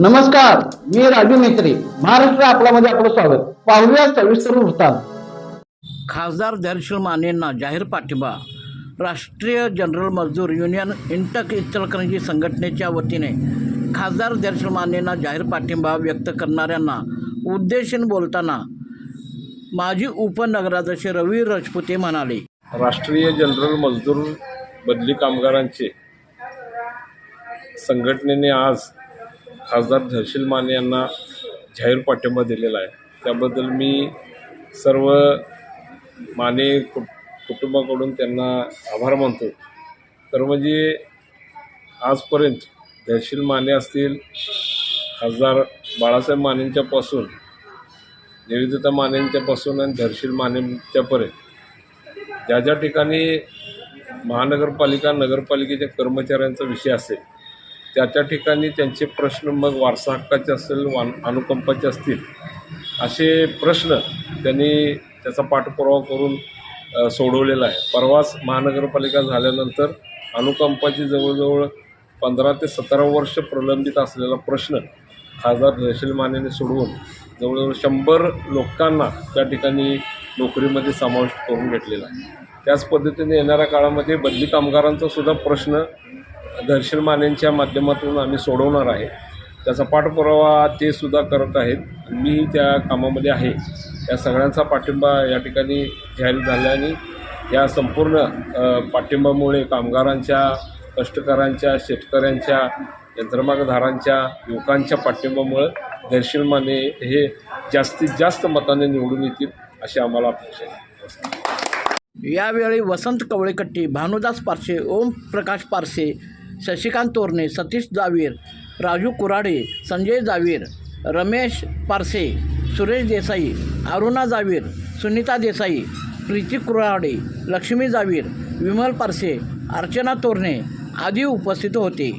नमस्कार मी राजू मेत्री महाराष्ट्र आपल्यामध्ये आपलं स्वागत. पाहूया सविस्तर वृत्तांत. खासदार धैर्यशील मानेंना जाहीर पाठिंबा. राष्ट्रीय जनरल मजदूर युनियन इंटक इचलकरंजी संघटनेच्या वतीने खासदार धैर्यशील मानेंना जाहीर पाठिंबा व्यक्त करणाऱ्यांना उद्देशून बोलताना माजी उपनगराध्यक्ष रवी राजपुते म्हणाले. राष्ट्रीय जनरल मजदूर बदली कामगारांचे संघटनेने आज खासदार धर्शील माने यांना जाहीर पाठिंबा दिलेला आहे. त्याबद्दल मी सर्व माने कु कुटुंबाकडून त्यांना आभार मानतो. तर म्हणजे आजपर्यंत धर्शील माने असतील खासदार बाळासाहेब मानेंच्यापासून निवेदिता मानेंच्यापासून आणि धर्शील मानेंच्यापर्यंत ज्या ज्या ठिकाणी महानगरपालिका नगरपालिकेच्या कर्मचाऱ्यांचा विषय असेल त्या त्या ठिकाणी त्यांचे प्रश्न मग वारसा हक्काचे असेल वान अनुकंपाचे असतील असे प्रश्न त्यांनी त्याचा पाठपुरावा करून सोडवलेला आहे. परवाच महानगरपालिका झाल्यानंतर अनुकंपाची जवळजवळ पंधरा ते सतरा वर्ष प्रलंबित असलेला प्रश्न खासदार जयशील मानेने सोडवून जवळजवळ शंभर लोकांना त्या ठिकाणी नोकरीमध्ये समाविष्ट करून घेतलेला आहे. त्याच पद्धतीने येणाऱ्या काळामध्ये बदली कामगारांचा सुद्धा प्रश्न दर्शन मानेंच्या माध्यमातून आम्ही सोडवणार आहे. त्याचा पाठपुरावा ते सुद्धा करत आहेत. मी त्या कामामध्ये आहे. या सगळ्यांचा पाठिंबा या ठिकाणी जाहीर झाला आणि या संपूर्ण पाठिंबामुळे कामगारांच्या कष्टकऱ्यांच्या शेतकऱ्यांच्या यंत्रमागधारांच्या युवकांच्या पाठिंबामुळं दर्शन माने हे जास्तीत जास्त मताने निवडून येतील अशी आम्हाला अपेक्षा आहे. यावेळी वसंत कवळेकट्टी भानुदास पारसे ओम प्रकाश पारसे शशिकांत तोरणे सतीश जावीर राजू कुराडे संजय जावीर रमेश पारसे सुरेश देसाई अरुणा जावीर सुनीता देसाई प्रीती कुराडे लक्ष्मी जावीर विमल पारसे अर्चना तोरणे आदी उपस्थित होते.